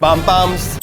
빰빰스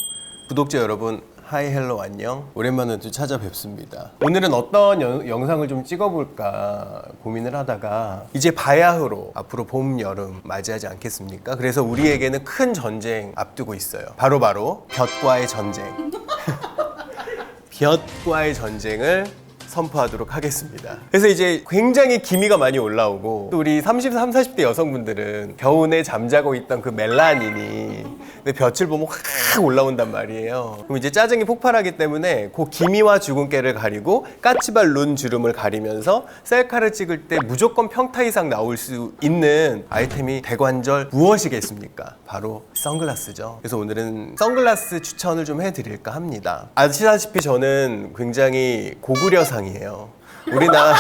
구독자 여러분 하이 헬로 안녕. 오랜만에 또 찾아뵙습니다. 오늘은 어떤 여- 영상을 좀 찍어볼까 고민을 하다가 이제 바야흐로 앞으로 봄 여름 맞이하지 않겠습니까? 그래서 우리에게는 큰 전쟁 앞두고 있어요. 바로바로 볕과의 전쟁. 볕과의 전쟁을 선포하도록 하겠습니다. 그래서 이제 굉장히 기미가 많이 올라오고 또 우리 30, 30, 40대 여성분들은 겨우내 잠자고 있던 그 멜라닌이 내 볕을 보면 확 올라온단 말이에요. 그럼 이제 짜증이 폭발하기 때문에 그 기미와 주근깨를 가리고 까치발 룬 주름을 가리면서 셀카를 찍을 때 무조건 평타 이상 나올 수 있는 아이템이 대관절 무엇이겠습니까? 바로 선글라스죠. 그래서 오늘은 선글라스 추천을 좀 해드릴까 합니다. 아시다시피 저는 굉장히 고구려상이에요. 우리나라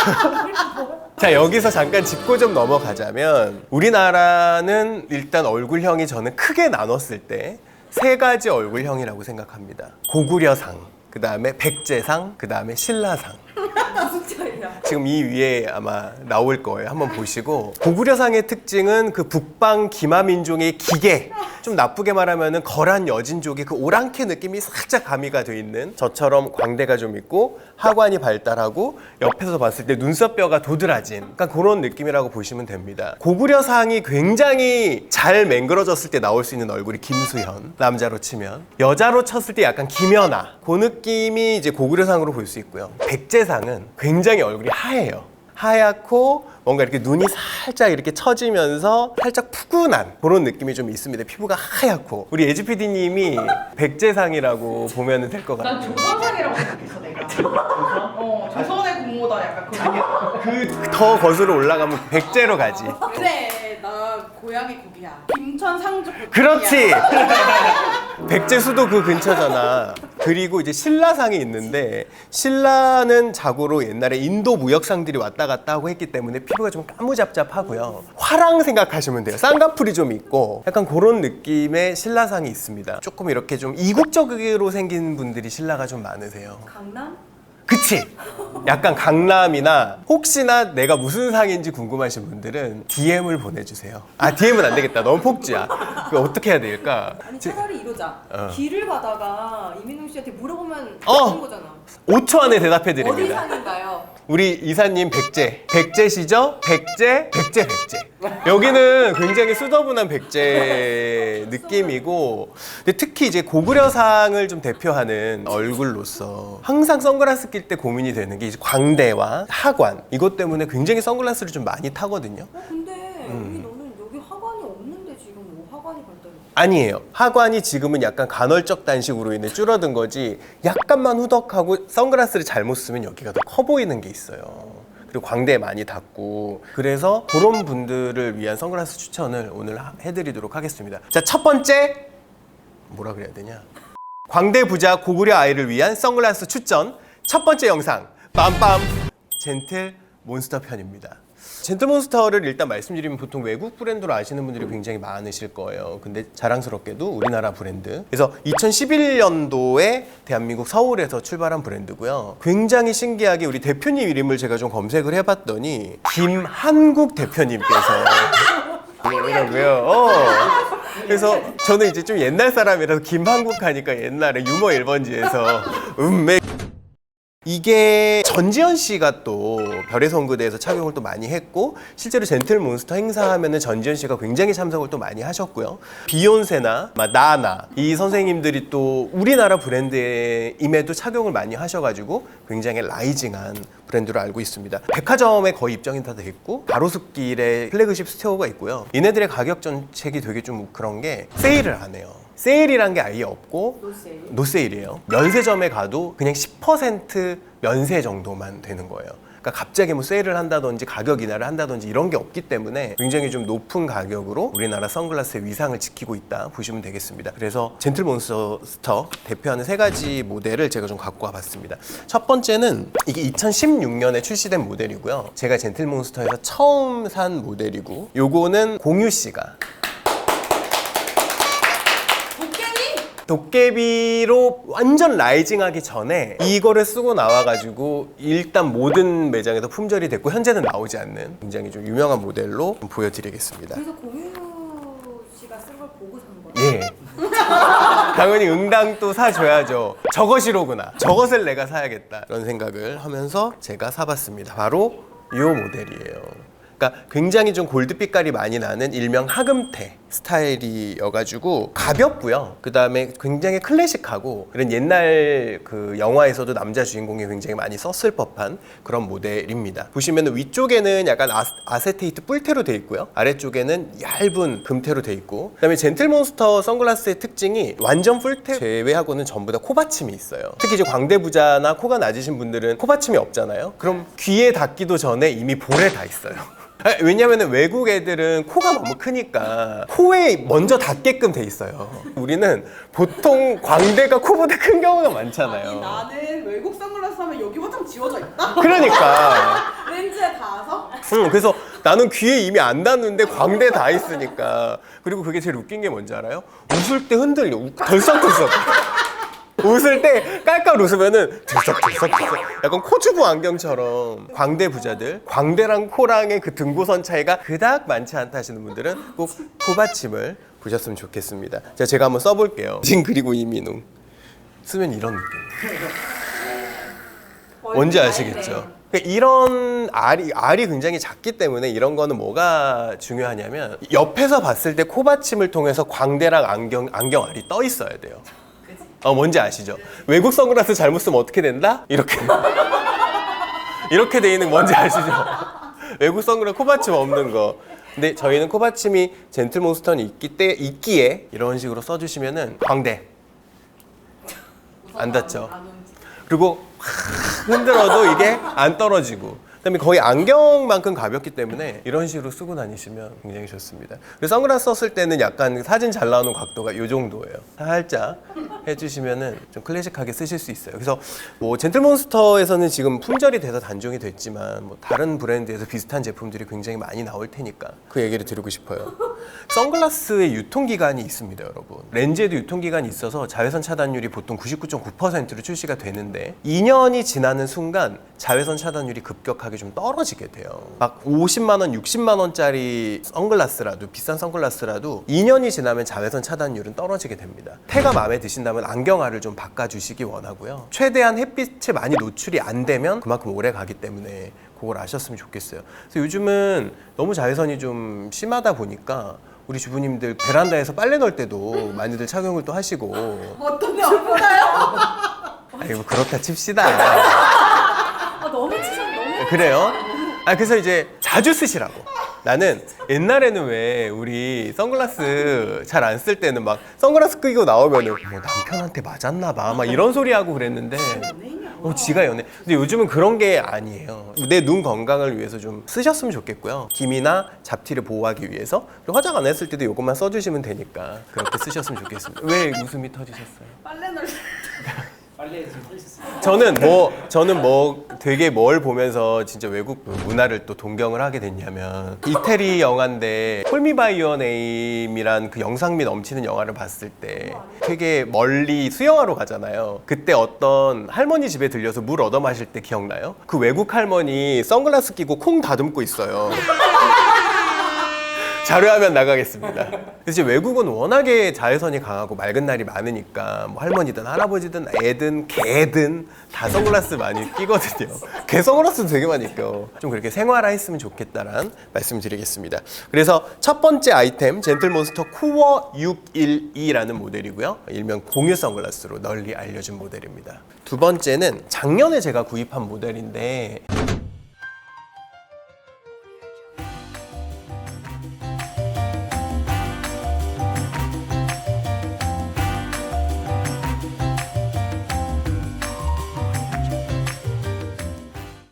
자 여기서 잠깐 짚고 좀 넘어가자면 우리나라는 일단 얼굴형이 저는 크게 나눴을 때 세 가지 얼굴형이라고 생각합니다. 고구려상, 그 다음에 백제상, 그 다음에 신라상. 무슨 차이야? 지금 이 위에 아마 나올 거예요. 한번 보시고 고구려상의 특징은 그 북방 기마민족의 기계 좀 나쁘게 말하면은 거란 여진족의 그 오랑캐 느낌이 살짝 가미가 돼 있는 저처럼 광대가 좀 있고 하관이 발달하고 옆에서 봤을 때 눈썹뼈가 도드라진 그러니까 그런 느낌이라고 보시면 됩니다. 고구려상이 굉장히 잘 맹그러졌을 때 나올 수 있는 얼굴이 김수현 남자로 치면 여자로 쳤을 때 약간 김연아 그 느낌이 이제 고구려상으로 볼 수 있고요. 백제 상은 굉장히 얼굴이 하얘요. 하얗고 뭔가 이렇게 눈이 살짝 이렇게 처지면서 살짝 푸근한 그런 느낌이 좀 있습니다. 피부가 하얗고 우리 예지 PD님이 백제상이라고 보면 될 것 난 같아요. 조선상이라고 생각했어 내가. 어 조선의 공모다 약간 그런 게. 그더 거슬러 올라가면 백제로 가지. 그래 나 고향이 거기야. 김천 상주 고향이야. 그렇지. 백제 수도 그 근처잖아. 그리고 이제 신라상이 있는데 신라는 자고로 옛날에 인도 무역상들이 왔다 갔다 하고 했기 때문에 피부가 좀 까무잡잡하고요. 화랑 생각하시면 돼요. 쌍꺼풀이 좀 있고 약간 그런 느낌의 신라상이 있습니다. 조금 이렇게 좀 이국적으로 생긴 분들이 신라가 좀 많으세요. 강남? 그치? 약간 강남이나 혹시나 내가 무슨 상인지 궁금하신 분들은 DM을 보내주세요. 아 DM은 안 되겠다. 너무 폭주야. 그 어떻게 해야 될까? 아니 차라리 이러자. 어. 길을 가다가 이민웅 씨한테 물어보면 어. 되는 거잖아. 5초 안에 대답해 어디 드립니다. 우리 이사님 백제. 백제시죠? 백제, 백제, 백제. 여기는 굉장히 수더분한 백제 느낌이고, 근데 특히 이제 고구려상을 좀 대표하는 얼굴로서 항상 선글라스 낄 때 고민이 되는 게 이제 광대와 하관. 이것 때문에 굉장히 선글라스를 좀 많이 타거든요. 어 근데 음. 여기 화관이 없는데 지금 뭐 화관이 발달해? 아니에요. 하관이 지금은 약간 간헐적 단식으로 인해 줄어든 거지 약간만 후덕하고 선글라스를 잘못 쓰면 여기가 더 커 보이는 게 있어요. 그리고 광대에 많이 닿고 그래서 그런 분들을 위한 선글라스 추천을 오늘 하- 해드리도록 하겠습니다. 자, 첫 번째 뭐라 그래야 되냐? 광대 부자 고구려 아이를 위한 선글라스 추천 첫 번째 영상 빰빰 젠틀 몬스터 편입니다. 젠틀몬스터를 일단 말씀드리면 보통 외국 브랜드로 아시는 분들이 굉장히 많으실 거예요. 근데 자랑스럽게도 우리나라 브랜드. 그래서 2011년도에 대한민국 서울에서 출발한 브랜드고요. 굉장히 신기하게 우리 대표님 이름을 제가 좀 검색을 해봤더니 김한국 대표님께서 뭐라고요? 어. 그래서 저는 이제 좀 옛날 사람이라서 김한국 하니까 옛날에 유머 1번지에서 음메 이게 전지현 씨가 또 별의 성그대에서 착용을 또 많이 했고 실제로 젠틀 몬스터 행사하면은 전지현 씨가 굉장히 참석을 또 많이 하셨고요. 비욘세나 막 나나 이 선생님들이 또 우리나라 브랜드임에도 착용을 많이 하셔가지고 굉장히 라이징한 브랜드로 알고 있습니다. 백화점에 거의 입점이 다 돼 있고 가로수길에 플래그십 스토어가 있고요. 얘네들의 가격 정책이 되게 좀 그런 게 세일을 안 해요. 세일이란 게 아예 없고 노세일. 노세일이에요. 면세점에 가도 그냥 10% 면세 정도만 되는 거예요. 그러니까 갑자기 뭐 세일을 한다든지 가격 인하를 한다든지 이런 게 없기 때문에 굉장히 좀 높은 가격으로 우리나라 선글라스의 위상을 지키고 있다 보시면 되겠습니다. 그래서 젠틀몬스터 대표하는 세 가지 모델을 제가 좀 갖고 와봤습니다. 첫 번째는 이게 2016년에 출시된 모델이고요. 제가 젠틀몬스터에서 처음 산 모델이고 요거는 공유 씨가 도깨비? 도깨비로 완전 라이징하기 전에 이거를 쓰고 나와가지고 일단 모든 매장에서 품절이 됐고 현재는 나오지 않는 굉장히 좀 유명한 모델로 좀 보여드리겠습니다. 그래서 공유 씨가 쓴 걸 보고 산 거예요. 예. 당연히 응당 또 사줘야죠. 저것이로구나. 저것을 내가 사야겠다. 그런 생각을 하면서 제가 사봤습니다. 바로 이 모델이에요. 그러니까 굉장히 좀 골드 빛깔이 많이 나는 일명 하금테 스타일이어가지고 가볍고요. 그 다음에 굉장히 클래식하고 이런 옛날 그 영화에서도 남자 주인공이 굉장히 많이 썼을 법한 그런 모델입니다. 보시면 위쪽에는 약간 아, 아세테이트 뿔테로 돼 있고요. 아래쪽에는 얇은 금테로 돼 있고 그다음에 젠틀몬스터 선글라스의 특징이 완전 풀테 제외하고는 전부 다 코받침이 있어요. 특히 이제 광대부자나 코가 낮으신 분들은 코받침이 없잖아요. 그럼 귀에 닿기도 전에 이미 볼에 다 있어요. 아니, 왜냐면은 외국 애들은 코가 너무 크니까 코에 먼저 닿게끔 돼 있어요. 우리는 보통 광대가 코보다 큰 경우가 아니 많잖아요. 나는 외국 선글라스 하면 여기 화장 지워져 있다? 그러니까. 렌즈에 닿아서? 응, 그래서 나는 귀에 이미 안 닿는데 광대 다 있으니까. 그리고 그게 제일 웃긴 게 뭔지 알아요? 웃을 때 흔들려. 우- 덜썩덜썩. 웃을 때 깔깔 웃으면은 들썩들썩들썩. 약간 코주부 안경처럼 광대 부자들 광대랑 코랑의 그 등고선 차이가 그닥 많지 않다 하시는 분들은 꼭 코받침을 보셨으면 좋겠습니다. 자 제가 한번 써볼게요. 진 그리고 이민웅. 쓰면 이런 느낌. 뭔지 아시겠죠? 그러니까 이런 알이 알이 굉장히 작기 때문에 이런 거는 뭐가 중요하냐면 옆에서 봤을 때 코받침을 통해서 광대랑 안경 안경 알이 떠 있어야 돼요. 어 뭔지 아시죠? 외국 선글라스 잘못 쓰면 어떻게 된다? 이렇게 이렇게 돼 있는 거 뭔지 아시죠? 외국 선글라스 코받침 없는 거. 근데 저희는 코받침이 젠틀몬스터는 있기 때 있기에 이런 식으로 써주시면은 광대 안 닿죠. 그리고 확 흔들어도 이게 안 떨어지고 그다음에 거의 안경만큼 가볍기 때문에 이런 식으로 쓰고 다니시면 굉장히 좋습니다. 그래서 선글라스 썼을 때는 약간 사진 잘 나오는 각도가 이 정도예요. 살짝 해주시면은 좀 클래식하게 쓰실 수 있어요. 그래서 뭐 젠틀몬스터에서는 지금 품절이 돼서 단종이 됐지만 뭐 다른 브랜드에서 비슷한 제품들이 굉장히 많이 나올 테니까 그 얘기를 드리고 싶어요. 선글라스의 유통기간이 있습니다, 여러분. 렌즈에도 유통기간이 있어서 자외선 차단율이 보통 99.9%로 출시가 되는데 2년이 지나는 순간 자외선 차단율이 급격하게 좀 떨어지게 돼요. 막 50만 원, 60만 원짜리 선글라스라도 비싼 선글라스라도 2년이 지나면 자외선 차단율은 떨어지게 됩니다. 태가 마음에 드신다 면 안경알을 좀 바꿔주시기 원하고요. 최대한 햇빛에 많이 노출이 안 되면 그만큼 오래 가기 때문에 그걸 아셨으면 좋겠어요. 그래서 요즘은 너무 자외선이 좀 심하다 보니까 우리 주부님들 베란다에서 빨래 넣을 때도 많이들 착용을 또 하시고 어떤 데 아프나요? 아이고 뭐 그렇다 칩시다. 아 너무 치셔 너무 그래요? 아 그래서 이제 자주 쓰시라고. 나는 옛날에는 왜 우리 선글라스 잘 안 쓸 때는 막 선글라스 끼고 나오면은 뭐 남편한테 맞았나 봐 막 이런 소리 하고 그랬는데 어 지가 연애. 근데 요즘은 그런 게 아니에요. 내 눈 건강을 위해서 좀 쓰셨으면 좋겠고요. 김이나 잡티를 보호하기 위해서 화장 안 했을 때도 이것만 써주시면 되니까 그렇게 쓰셨으면 좋겠습니다. 왜 웃음이 터지셨어요? 빨래 저는 뭐 저는 뭐 되게 뭘 보면서 진짜 외국 문화를 또 동경을 하게 됐냐면 이태리 영화인데 콜미 바이 유어 네임이란 그 영상미 넘치는 영화를 봤을 때 되게 멀리 수영하러 가잖아요. 그때 어떤 할머니 집에 들려서 물 얻어 마실 때 기억나요? 그 외국 할머니 선글라스 끼고 콩 다듬고 있어요. 자료화면 나가겠습니다. 그래서 외국은 워낙에 자외선이 강하고 맑은 날이 많으니까 뭐 할머니든 할아버지든 애든 개든 다 선글라스 많이 끼거든요. 개 선글라스도 되게 많이 껴. 좀 그렇게 생활화했으면 좋겠다라는 말씀 드리겠습니다. 그래서 첫 번째 아이템 젠틀몬스터 쿠어 612라는 모델이고요. 일명 공유 선글라스로 널리 알려진 모델입니다. 두 번째는 작년에 제가 구입한 모델인데